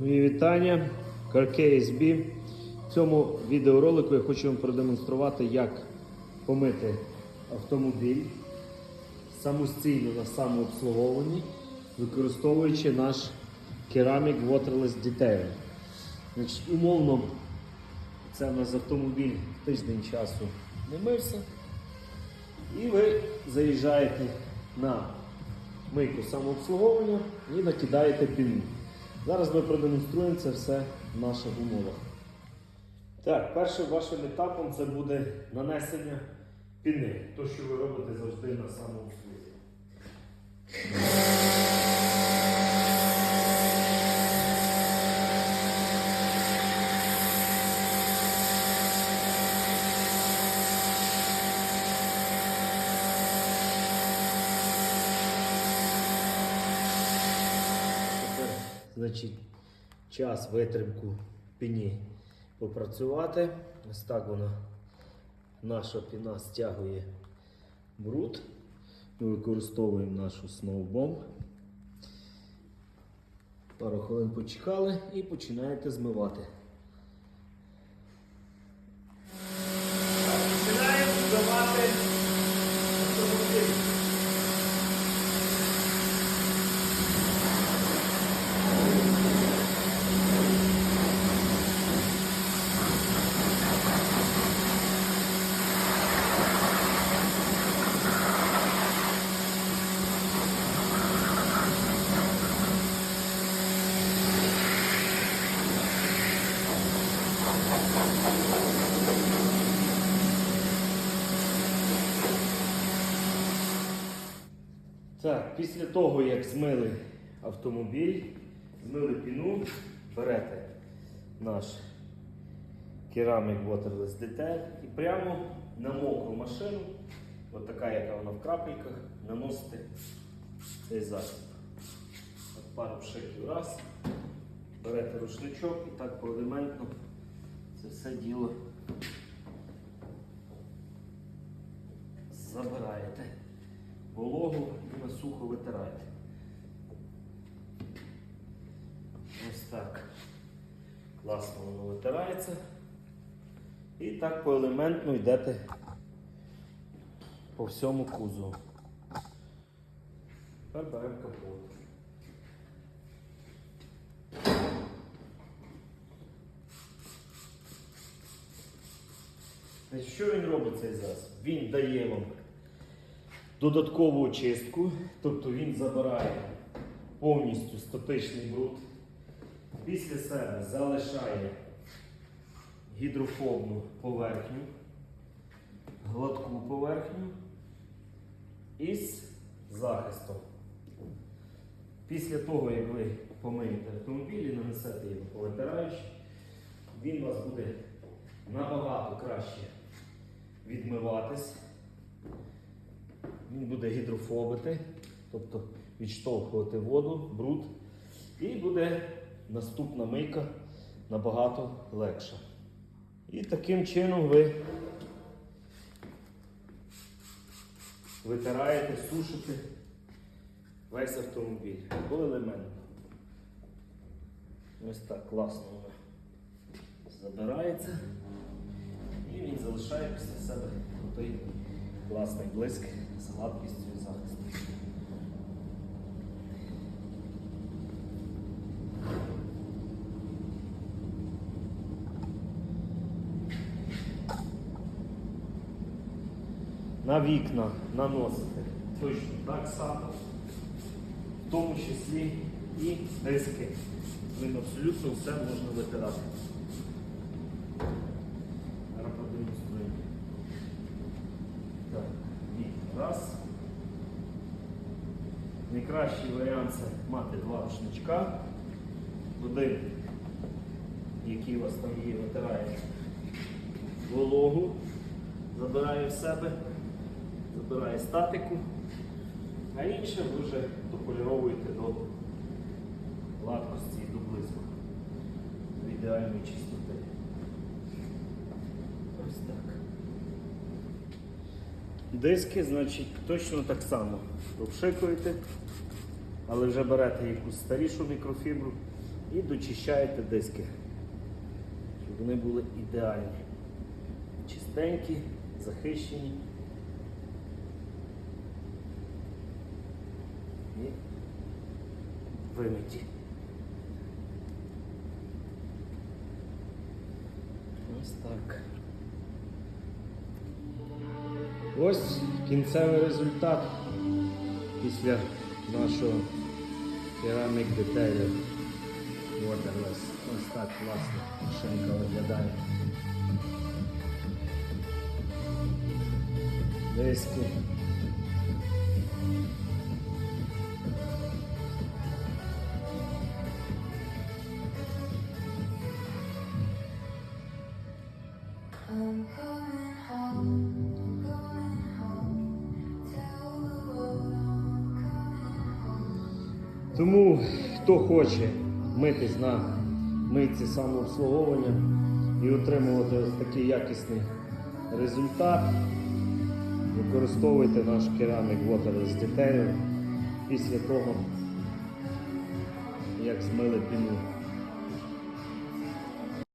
Мої вітання. CarKSB. В цьому відеоролику я хочу вам продемонструвати, як помити автомобіль самостійно на самообслуговуванні, використовуючи наш Ceramic Waterless Detail. Значить, умовно, це у нас автомобіль тиждень часу не мився. І ви заїжджаєте на мийку самообслуговування і накидаєте піну. Зараз ми продемонструємо це все в наших умовах. Так, першим вашим етапом це буде нанесення піни. То, що ви робите завжди на самому Тепер, значить, час витримку піні попрацювати. Ось так вона, наша піна стягує бруд. Ми використовуємо нашу Snowbomb. Пару хвилин почекали і починаєте змивати. Починаємо змивати автомобіль. Так, після того, як змили автомобіль, змили піну, берете наш Ceramic Waterless Detail і прямо на мокру машину, от така, яка вона в крапельках, наносите цей засіб. Пару пшиків раз, берете рушничок і так поелементно це все діло забираєте вологу і на сухо витираєте. Ось так. Класно воно витирається. І так поелементно йдете по всьому кузову. Тепер беремо капот. Що він робить цей засіб? Він дає вам додаткову очистку, тобто він забирає повністю статичний бруд, після себе залишає гідрофобну поверхню, гладку поверхню із захистом. Після того, як ви помиєте автомобіль і нанесете його повитираючи, він вас буде набагато краще відмиватись. Він буде гідрофобити, тобто відштовхувати воду, бруд. І буде наступна мийка набагато легша. І таким чином ви витираєте, сушите весь автомобіль по елементу. Ось так класно воно забирається. І він залишає після себе той класний блиск з гладкістю і. На вікна наносите точно так само, в тому числі і диски. Ним абсолютно все можна витирати. Зараз продемонструємо. Так, і раз. Найкращий варіант це мати два рушничка. Один, який у вас там є, витирає вологу, забирає в себе, забирає статику, а інше ви вже дополіровуєте до гладкості і до блиску, до ідеальної чистоти. Ось так. Диски, значить, точно так само пропшикуєте, але вже берете якусь старішу мікрофібру І дочищаєте диски, щоб вони були ідеальні. Чистенькі, захищені. І вимиті. Ось так. Ось кінцевий результат після нашого керамік Detailer Waterless. Ось так класно машинка виглядає. Диски. Тому хто хоче митись на митці самообслуговування і отримувати ось такий якісний результат, використовуйте наш керамік з дітей після того, як змили піну